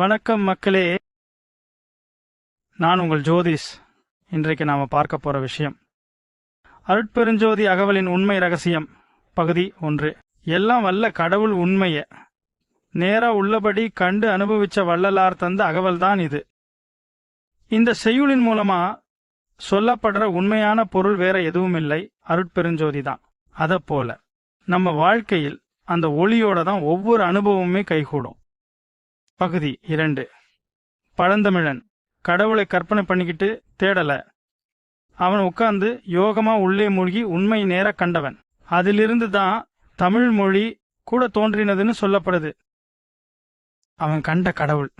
வணக்கம் மக்களே. நான் உங்கள் ஜோதிஷ். இன்றைக்கு நாம பார்க்க போற விஷயம். அருட்பெருஞ்சோதி அகவலின் உண்மை ரகசியம் பகுதி ஒன்று. எல்லாம் வல்ல கடவுள் உண்மைய. நேரா உள்ளபடி கண்டு அனுபவிச்ச வள்ளலார் தந்த அகவல் தான் இது. இந்த செய்யுளின் மூலமா சொல்லப்படுற உண்மையான பொருள் வேற எதுவும் இல்லை அருட்பெருஞ்சோதி தான். போல நம்ம வாழ்க்கையில் அந்த ஒளியோட தான் ஒவ்வொரு அனுபவமுமே கைகூடும். பகுதி இரண்டு. பழந்தமிழன் கடவுளை கற்பனை பண்ணிக்கிட்டு தேடல. அவன் உட்கார்ந்து யோகமா உள்ளே மூழ்கி உண்மை நேர கண்டவன். அதிலிருந்து தான் தமிழ் மொழி கூட தோன்றினதுன்னு சொல்லப்படுது. அவன் கண்ட கடவுள்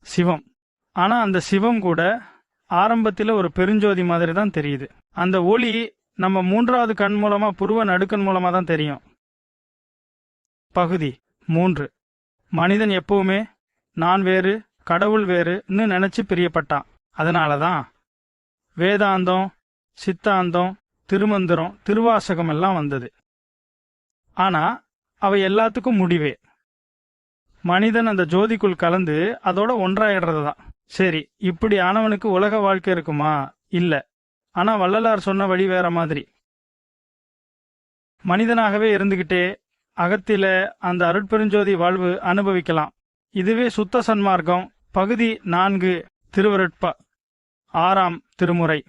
சிவம். ஆனா அந்த சிவம் கூட ஆரம்பத்தில் ஒரு பெருஞ்சோதி மாதிரி தான் தெரியுது. அந்த ஒளி நம்ம மூன்றாவது கண் மூலமா புருவ நடுக்கண் மூலமா தான் தெரியும். பகுதி மூன்று. மனிதன் எப்பவுமே நான் வேறு கடவுள் வேறுன்னு நினைச்சு பிரியப்பட்டான். அதனால தான் வேதாந்தம் சித்தாந்தம் திருமந்திரம் திருவாசகம் எல்லாம் வந்தது. ஆனா அவை எல்லாத்துக்கும் முடிவே. மனிதன் அந்த ஜோதிக்குள் கலந்து அதோட ஒன்றாயிடுறது தான் சரி இப்படி ஆனவனுக்கு உலக வாழ்க்கை இருக்குமா? இல்ல. ஆனா வள்ளலார் சொன்ன வழி வேற மாதிரி. மனிதனாகவே இருந்துகிட்டே அகத்தில அந்த அருட்பெருஞ்சோதி வாழ்வு அனுபவிக்கலாம். இதுவே சுத்த சன்மார்க்கம். பகுதி நான்கு திருவருட்ப. ஆறாம் திருமுறை.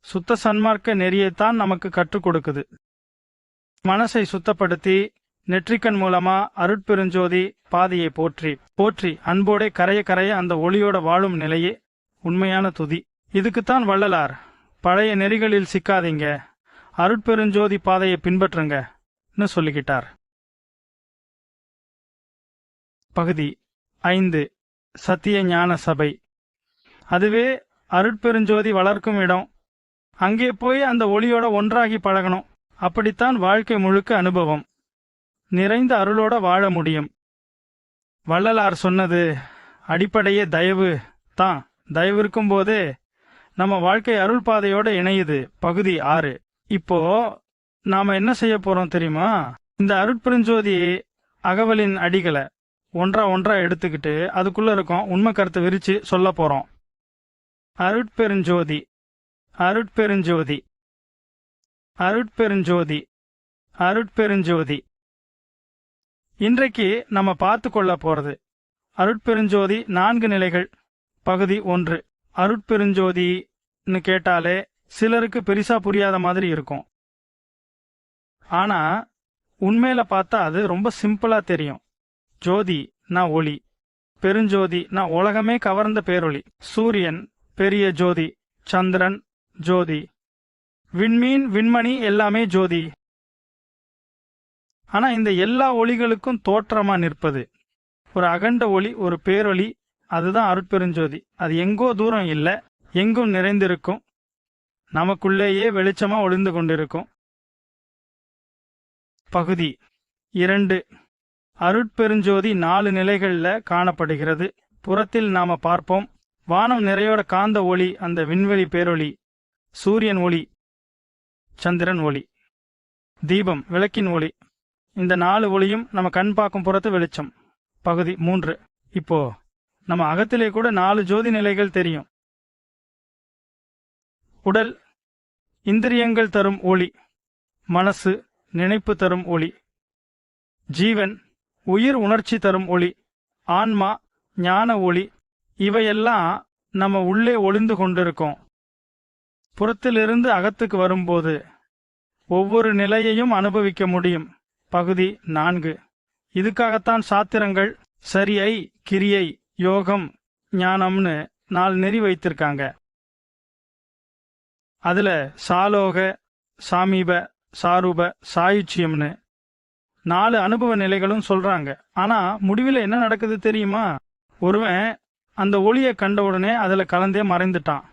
சுத்த சன்மார்க்க நெறியைத்தான் நமக்கு கற்றுக் கொடுக்குது. மனசை சுத்தப்படுத்தி நெற்றிக்கண் மூலமா அருட்பெருஞ்சோதி பாதையை போற்றி போற்றி அன்போடே கரைய கரைய அந்த ஒளியோட வாழும் நிலையே உண்மையான துதி. இதுக்குத்தான் வள்ளலார் பழைய நெறிகளில் சிக்காதீங்க அருட்பெருஞ்சோதி பாதையை பின்பற்றுங்கன்னு சொல்லிக்கிட்டார். பகுதி ஐந்து சத்திய ஞான சபை. அதுவே அருட்பெருஞ்சோதி வளர்க்கும் இடம். அங்கே போய் அந்த ஒளியோட ஒன்றாகி பழகணும். அப்படித்தான் வாழ்க்கை முழுக்க அனுபவம். நிறைந்த அருளோட வாழ முடியும். வள்ளலார் சொன்னது அடிப்படையே தயவு தான். தயவு இருக்கும்போதே நம்ம வாழ்க்கை அருள் பாதையோட இணையுது. பகுதி ஆறு. இப்போ நாம என்ன செய்ய போறோம் தெரியுமா? இந்த அருட்பெருஞ்சோதி அகவலின் அடிகளை. ஒன்றா ஒன்றா எடுத்துக்கிட்டு அதுக்குள்ள இருக்கும் உண்மை கருத்தை விரிச்சு சொல்ல போறோம். அருட்பெருஞ்சோதி அருட்பெருஞ்சோதி அருட்பெருஞ்சோதி அருட்பெருஞ்சோதி. இன்றைக்கு நம்ம பார்த்து கொள்ள போறது அருட்பெருஞ்சோதி நான்கு நிலைகள் பகுதி ஒன்று. அருட்பெருஞ்சோதின்னு கேட்டாலே சிலருக்கு பெரிசா புரியாத மாதிரி இருக்கும். ஆனா உண்மையில பார்த்தா அது ரொம்ப சிம்பிளா தெரியும். ஜோதி நான் ஒளி. பெருஞ்சோதி நான் உலகமே கவர்ந்த பேரொளி. சூரியன் பெரிய ஜோதி. சந்திரன் ஜோதி. விண்மீன் விண்மணி எல்லாமே ஜோதி. ஆனா இந்த எல்லா ஒளிகளுக்கும் தோற்றமா நிற்பது. ஒரு அகண்ட ஒளி ஒரு பேரொளி அதுதான் அருட்பெருஞ்சோதி. அது எங்கோ தூரம் இல்ல எங்கும் நிறைந்திருக்கும். நமக்குள்ளேயே வெளிச்சமா ஒளிந்து கொண்டிருக்கும். பகுதி இரண்டு. அருட்பெருஞ்சோதி நாலு நிலைகள்ல காணப்படுகிறது. புறத்தில் நாம பார்ப்போம். வானம் நிறையோட காந்த ஒளி அந்த விண்வெளி பேரொளி சூரியன் ஒளி சந்திரன் ஒளி தீபம் விளக்கின் ஒளி. இந்த நாலு ஒளியும் நம்ம கண் பார்க்கும் புறத்து வெளிச்சம். பகுதி மூன்று. இப்போ நம்ம அகத்திலே கூட நாலு ஜோதி நிலைகள் தெரியும். உடல் இந்திரியங்கள் தரும் ஒளி. மனசு நினைப்பு தரும் ஒளி. ஜீவன் உயிர் உணர்ச்சி தரும் ஒளி ஆன்மா ஞான ஒளி இவையெல்லாம் நம்ம உள்ளே ஒளிந்து கொண்டிருக்கோம். புறத்திலிருந்து அகத்துக்கு வரும்போது ஒவ்வொரு நிலையையும் அனுபவிக்க முடியும். பகுதி நான்கு. இதுக்காகத்தான் சாத்திரங்கள் சரியை கிரியை யோகம் ஞானம்னு நாலு நெறி வைத்திருக்காங்க. அதுல சாலோக சாமீப சாரூப சாயுச்சியம்னு நாலு அனுபவ நிலைகளும் சொல்றாங்க. ஆனா முடிவில் என்ன நடக்குது தெரியுமா? ஒருவன் அந்த ஒளியை கண்ட உடனே அதுல கலந்தே மறைந்துட்டான்.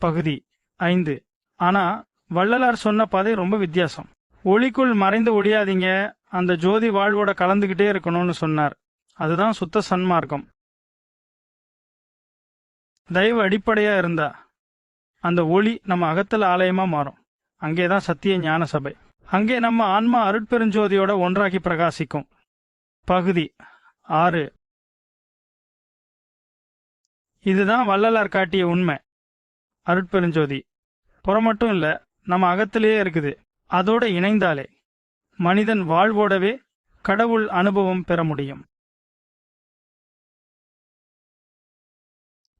பகுதி ஐந்து. ஆனா வள்ளலார் சொன்ன பாதை ரொம்ப வித்தியாசம். ஒளிக்குள் மறைந்து ஒடியாதீங்க. அந்த ஜோதி வாழ்வோட கலந்துகிட்டே இருக்கணும்னு சொன்னார். அதுதான் சுத்த சன்மார்க்கம். தயவு அடிப்படையா இருந்தா அந்த ஒளி நம்ம அகத்தல் ஆலயமா மாறும். அங்கேதான் சத்திய ஞான சபை. அங்கே நம்ம ஆன்மா அருட்பெருஞ்சோதியோட ஒன்றாகி பிரகாசிக்கும். பகுதி ஆறு. இதுதான் வள்ளலார் காட்டிய உண்மை. அருட்பெருஞ்சோதி. புறம் மட்டும் இல்ல நம்ம அகத்திலேயே இருக்குது. அதோட இணைந்தாலே மனிதன் வாழ்வோடவே கடவுள் அனுபவம் பெற முடியும்.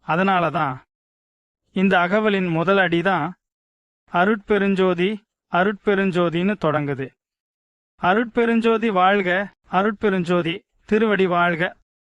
அதனால தான் இந்த அகவலின் முதல் அடிதான் அருட்பெருஞ்சோதி அருட்பெருஞ்சோதின்னு தொடங்குது. அருட்பெருஞ்சோதி வாழ்க அருட்பெருஞ்சோதி திருவடி வாழ்க.